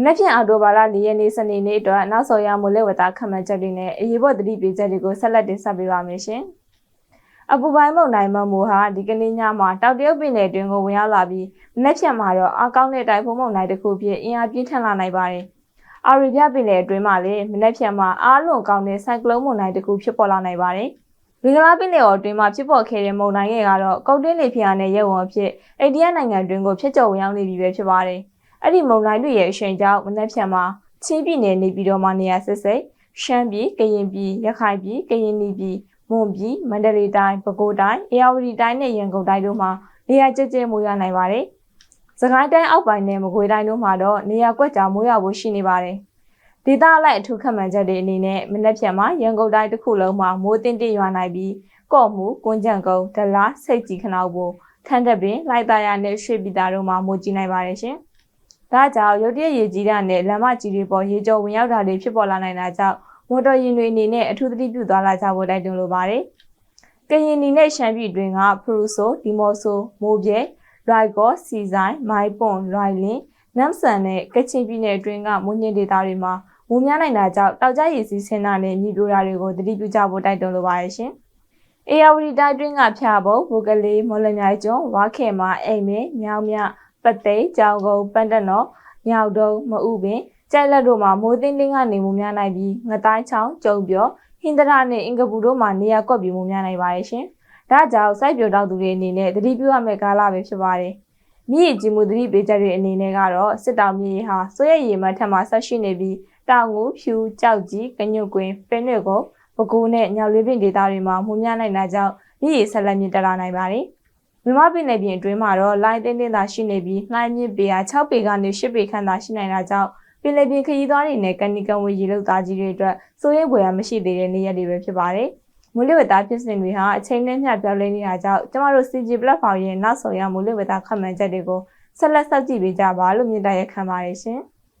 မနေ့ပြန်အော်တိုဘာလ၄ရက်နေ့စနေနေ့အတွက်နောက်ဆော်ရမိုးလေဝသခန့်မှန်းချက်တွေနဲ့အရေးပေါ်သတိပေးချက်တွေကိုဆက်လက်တင်ဆက်ပေးပါမယ်ရှင်။အပူပိုင်းမုန်တိုင်းမမိုးဟာဒီကနေ့ညမှာတောက်တရုတ်ပင်လယ်တွင်ကိုဝင်ရောက်လာပြီးမနေ့ပြန်မှာတော့အကောင်းတဲ့တိုင်ဖုန်းမုန်တိုင်းတစ်ခုဖြစ်အင်အားပြင်းထန်လာနိုင်ပါတယ်။အာရီဗျပင်လယ်အတွင်းမှာလည်းမနေ့ပြန်မှာအားလွန်ကောင်းတဲ့ဆိုင်ကလုန်းမုန်တိုင်းတစ်ခုဖြစ်ပေါ်လာနိုင်ပါတယ်။မင်္ဂလာပင်လယ်အတွင်းမှာဖြစ်ပေါ်ခဲ့တဲ့မုန်တိုင်းရဲ့ကတော့ကုတ်တင်းလေဖျားနဲ့ရဲဝံအဖြစ်အိန္ဒိယနိုင်ငံတွင်ကိုဖြစ်ကျော်ဝင်ရောက်နေပြီပဲဖြစ်ပါတယ်။ အဲ့ဒီမုန်တိုင်းတွေရဲ့အရှိန်ကြောင့်မနက်ဖြန်မှာချင်းပြည်နယ်နေပြည်တော်မှာနေရာဆက်စိတ်ရှမ်းပြည်ကရင်ပြည်ရခိုင်ပြည်ကရင်ပြည်မွန်ပြည်မန္တလေးတိုင်းပဲခူးတိုင်းအေရဝတီတိုင်းနဲ့ရန်ကုန်တိုင်းတို့မှာနေရာကျကျမိုးရွာနိုင်ပါတယ်။စကိုင်းတိုင်းအောက်ပိုင်းနဲ့မကွေးတိုင်းတို့မှာတော့နေရာကွက်ကြားမိုးရွာဖို့ရှိနေပါတယ်။ဒေသအလိုက်အထူးခန့်မှန်းချက်တွေအနေနဲ့မနက်ဖြန်မှာရန်ကုန်တိုင်းတစ်ခုလုံးမှာမိုးတင်တရွာနိုင်ပြီးကော့မှုကွန်းကြံကုန်းဒလားစိတ်ကြီးခနောက်ဘို့ထန်းတက်ပင်လိုက်သားရနဲ့ရွှေပြည်သားတို့မှာမိုးကြီးနိုင်ပါတယ်ရှင်။ ဒါကြောင့်ရုတ်တရက်ရေကြီးတာနဲ့လမ်းမကြီးတွေပေါ်ရေကျော်ဝင်ရောက်တာတွေဖြစ်ပေါ်လာနိုင်တာကြောင့်မော်တော်ယာဉ်တွေအနေနဲ့အထူးသတိပြုသွားလာကြဖို့တိုက်တွန်းလိုပါတယ်။ကရင်နီနဲ့ရှမ်းပြည်တွင်ကဖရူဆိုဒီမော့ဆိုမိုးပြဲရိုက်ကောစီဆိုင်မိုင်ပွန်ရိုင်လင်နမ်ဆန်နဲ့ကချင်ပြည်နယ်အတွင်းကမွန်ညင်ဒေသတွေမှာမိုးများနိုင်တာကြောင့်တောက်ကြရည်စီးဆင်းတာနဲ့မြေပြိုတာတွေကိုသတိပြုကြဖို့တိုက်တွန်းလိုပါတယ်ရှင်။အေယာဝတီတိုင်းတွင်းကဖျားဖို့ဘုကလေးမော်လမြိုင်ကျွန်းဝါခေမအိမ်မဲမြောင်မြ ပသိမ်ကြောင်ကုန်းပန်းတနော်ညောက်တုံးမဥပင်ကြိုက်လက်တို့မှာမိုးသိန်းတင်းကနေမိုးများနိုင်ပြီးငတိုင်းချောင်းကျုံပြောဟင်္ဒရာနဲ့အင်္ဂပူတို့မှာနေရာကွက်ပြီးမိုးများနိုင်ပါတယ်ရှင်။ဒါကြောင့်စိုက်ပျိုးတောက်သူတွေအနေနဲ့သတိပြုရမယ့်ကာလပဲဖြစ်ပါတယ်။မြစ်ရည်ကြီးမှုသတိပေးချက်တွေအနေနဲ့ကတော့စစ်တောင်မြေဟာစိုးရရည်မှထက်မှဆက်ရှိနေပြီးတောင်ငူဖြူကြောက်ကြီးကညွတ်ကွင်းပင်တွေကိုပကူနဲ့ညောင်လေးပင်ဒေသတွေမှာမှုများနိုင်တာကြောင့်မြစ်ရည်ဆက်လက်မြင့်တက်လာနိုင်ပါတယ်။ မြမပင်နယ်ပြင်အတွင်းမှာတော့လိုင်းတင်းတင်းသာရှိနေပြီးလှိုင်းမြင့်ပေဟာ6ပေကနေ10ပေခန့်သာရှိနိုင်တာကြောင့်ပင်လယ်ပြင်ခရီးသွားတွေနဲ့ကန်နီကန်ဝေရေလုသားကြီးတွေအတွက်စိုးရိမ်ဖွယ်ရာမရှိသေးတဲ့နေရာတွေပဲဖြစ်ပါတယ်။မိုးလေဝသဖြစ်စဉ်တွေဟာအချိန်နဲ့မျှပြောင်းလဲနေတာကြောင့်ကျမတို့ CG platform ရဲ့နောက်ဆုံးရမိုးလေဝသခန့်မှန်းချက်တွေကိုဆက်လက်စောင့်ကြည့်ပေးကြပါလို့မြင်တရခံပါတယ်ရှင်။